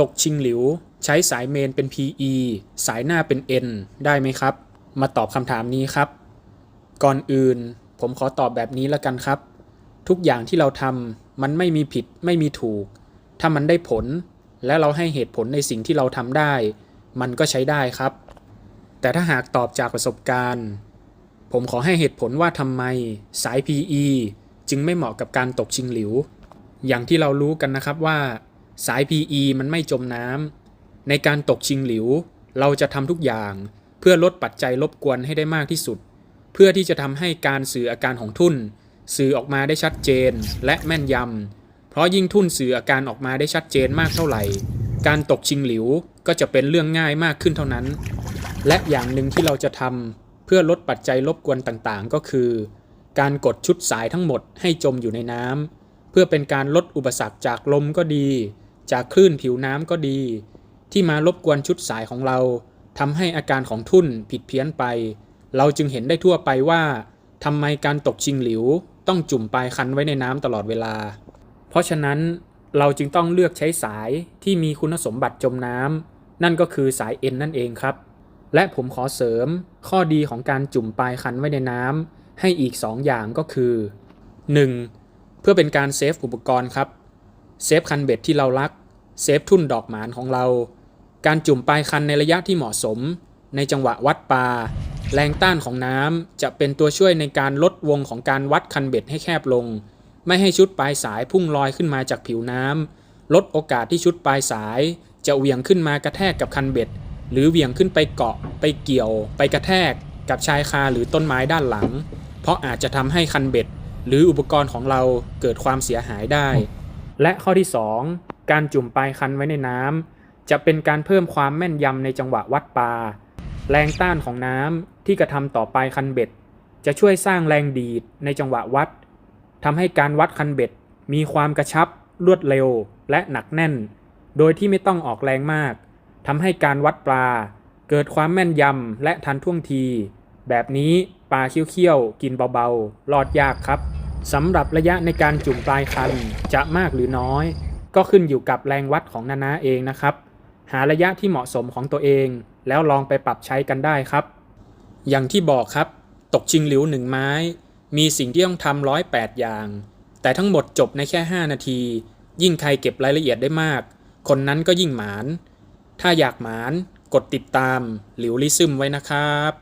ตกชิงหลิว ใช้สายเมนเป็น PE สายหน้าเป็น N ได้ไหมครับ มาตอบคำถามนี้ครับ ก่อนอื่นผมขอตอบแบบนี้ล้วกันครับ ทุกอย่างที่เราทำมันไม่มีผิดไม่มีถูก ถ้ามันได้ผล และเราให้เหตุผลในสิ่งที่เราทำได้ มันก็ใช้ได้ครับ แต่ถ้าหากตอบจากประสบการณ์ ผมขอให้เหตุผลว่าทำไมสาย PE จึงไม่เหมาะกับการตกชิงหลิว อย่างที่เรารู้กันนะครับว่า สาย PE มันไม่จมน้ำในการตกชิงหลิว เราจะทำทุกอย่าง เพื่อลดปัจจัยรบกวนให้ได้มากที่สุด เพื่อที่จะทำให้การสื่ออาการของทุ่นสื่อออกมาได้ชัดเจนและแม่นยำเพราะยิ่งทุ่นสื่ออาการออกมาได้ชัดเจนมากเท่าไหร่ การตกชิงหลิวก็จะเป็นเรื่องง่ายมากขึ้นเท่านั้น และอย่างหนึ่งที่เราจะทำเพื่อลดปัจจัยรบกวนต่างๆ ก็คือ การกดชุดสายทั้งหมดให้จมอยู่ในน้ำเพื่อเป็นการลดอุปสรรคจากลมก็ดี จากคลื่นผิวน้ำก็ดี ที่มารบกวนชุดสายของเราทำให้อาการของทุ่นผิดเพี้ยนไป เราจึงเห็นได้ทั่วไปว่าทำไมการตกชิงหลิว ต้องจุ่มปลายคันไว้ในน้ำตลอดเวลา เพราะฉะนั้นเราจึงต้องเลือกใช้สายที่มีคุณสมบัติจมน้ำนั่นก็คือสาย N นั่นเองครับ และผมขอเสริมข้อดีของการจุ่มปลายคันไว้ในน้ำให้อีก 2 อย่างก็คือ 1. เพื่อเป็นการเซฟอุปกรณ์ครับ เซฟคันเบ็ดที่เรารัก เซฟทุ่นดอกหมานของเรา การจุ่มปลายคันในระยะที่เหมาะสม ในจังหวะวัดปลา แรงต้านของน้ำจะเป็นตัวช่วยในการลดวงของการวัดคันเบ็ดให้แคบลง ไม่ให้ชุดปลายสายพุ่งลอยขึ้นมาจากผิวน้ำลดโอกาสที่ชุดปลายสาย จะเหวี่ยงขึ้นมากระแทกกับคันเบ็ด หรือเหวี่ยงขึ้นไปเกาะ ไปเกี่ยว ไปกระแทก กับชายคาหรือต้นไม้ด้านหลัง เพราะอาจจะทำให้คันเบ็ด หรืออุปกรณ์ของเราเกิดความเสียหายได้ และข้อที่ 2 การจุ่มปลายคันไว้ในน้ำจะเป็นการเพิ่มความแม่นยำในจังหวะวัดปลาแรงต้านของน้ำที่กระทำต่อปลายคันเบ็ด จะช่วยสร้างแรงดีดในจังหวะวัดทำให้การวัดคันเบ็ด มีความกระชับ รวดเร็ว และหนักแน่น โดยที่ไม่ต้องออกแรงมากทำให้การวัดปลา เกิดความแม่นยำและทันท่วงที แบบนี้ปลาเคี้ยวๆกินเบาๆรอดยากครับ สำหรับระยะในการจุ่มปลายคันจะมากหรือน้อย ก็ขึ้นอยู่กับแรงวัดของนานาเองนะครับ หาระยะที่เหมาะสมของตัวเอง แล้วลองไปปรับใช้กันได้ครับ อย่างที่บอกครับ ตกชิงหลิวหนึ่งไม้ มีสิ่งที่ต้องทำร้อยแปดอย่าง แต่ทั้งหมดจบในแค่ 5 นาที ยิ่งใครเก็บรายละเอียดได้มาก คนนั้นก็ยิ่งหมาน ถ้าอยากหมาน กดติดตามหลิวลิซึมไว้นะครับ